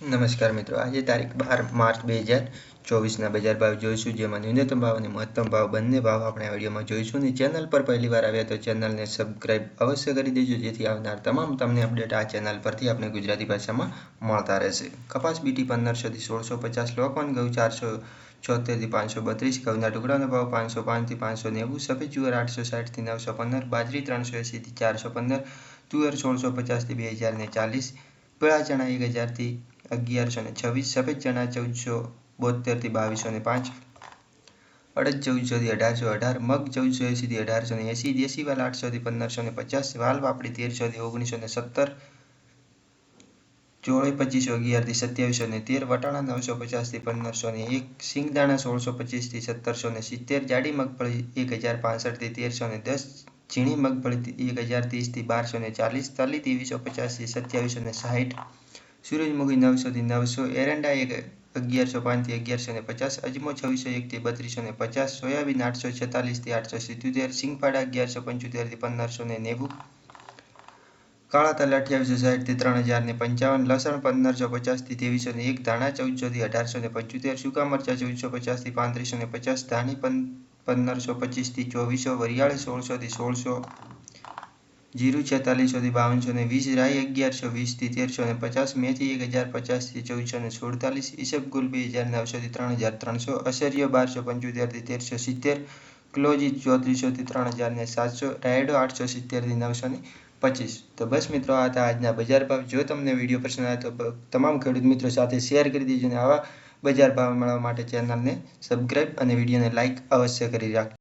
નમસ્કાર મિત્રો, આજે તારીખ બાર માર્ચ બે હજાર ચોવીસના બજાર ભાવ જોઈશું, જેમાં ન્યૂનતમ ભાવ અને મહત્તમ ભાવ બંને ભાવ આપણે આ વિડીયોમાં જોઈશું અને ચેનલ પર પહેલી વાર આવ્યા તો ચેનલને સબસ્ક્રાઇબ અવશ્ય કરી દેજો, જેથી આવનાર તમામ તમને અપડેટ આ ચેનલ પરથી આપણે ગુજરાતી ભાષામાં મળતા રહેશે. કપાસ બીટી પંદરસોથી સોળસો પચાસ લોકવન ઘઉં ચારસો છોતેરથી પાંચસો બત્રીસ, ઘઉંના ટુકડાનો ભાવ પાંચસો પાંચથી પાંચસો નેવું, સફેદ જુવાર આઠસો સાઠથી નવસો પંદર, બાજરી ત્રણસો એંસીથી ચારસો પંદર, તુવેર સોળસો પચાસથી બે હજાર ને ચાલીસ પીળા ચણા એક હજારથી અગિયારસો ને છવ્વીસ, સફેદ ચણા ચૌદસો બોતેરથી બાવીસો ને પાંચ, અડદ ચૌદસોથી અઢારસો અઢાર, મગ ચૌદસો એંસીથી અઢારસો ને એંસી દેશી વાલ આઠસોથી પંદરસો ને પચાસ વાલ પાપડી તેરસોથી ઓગણીસો ને સત્તર ચોળી પચીસો અગિયારથી સત્યાવીસો ને તેર, વટાણા નવસો પચાસથી પંદરસો ને એક, સિંગદાણા સોળસો પચીસથી સત્તરસો ને સિત્તેર, જાડી મગફળી એક હજાર પાંસઠથી તેરસો ને દસ, ઝીણી મગફળી એક હજાર ત્રીસથી બારસો ને ચાલીસ તલી ત્રેવીસો પચાસથી સત્યાવીસો ને સાહીઠ સૂરજમુખી નવસોથી નવસો એરંડા એક અગિયારસો પાંચથી અગિયારસો ને પચાસ, અજમો છવ્વીસો એકથી બત્રીસો ને પચાસ, સોયાબીન આઠસો છેતાલીસથી આઠસો સિત્યોતેર, સિંગપાડા અગિયારસો પંચોતેરથી પંદરસો ને નેવું કાળા તલ અઠ્યાવીસો સાઠથી ત્રણ હજાર ને પંચાવન, લસણ પંદરસો પચાસથી ત્રેવીસો ને એક, ધાણા ચૌદસોથી અઢારસો ને પંચોતેર, સૂકા મરચાં ચૌદસો પચાસથી પાંત્રીસો ને પચાસ, ધાણી પંદરસો પચીસથી ચોવીસો, વરિયાળી સોળસોથી સોળસો જીરું છેતાલીસોથી બાવનસો ને વીસ, રાઈ અગિયારસો વીસથી તેરસો ને પચાસ, મેથી એક હજાર પચાસથી ચૌદસો ને સુડતાલીસ ઈસબગુલ બે હજાર નવસોથી ત્રણ હજાર ત્રણસો, અસરિયો બારસો પંચોતેરથી તેરસો સિત્તેર, ક્લોજી ચોત્રીસોથી ત્રણ હજાર ને સાતસો, રાયડો આઠસો સિત્તેરથી નવસો ને પચીસ. તો બસ મિત્રો, આ હતા આજના બજાર ભાવ. જો તમને વીડિયો પસંદ આવે તો તમામ ખેડૂત મિત્રો સાથે શેર કરી દેજો અને આવા બજાર ભાવ મેળવવા માટે ચેનલને સબસ્ક્રાઈબ અને વિડીયોને લાઇક અવશ્ય કરી રાખજો.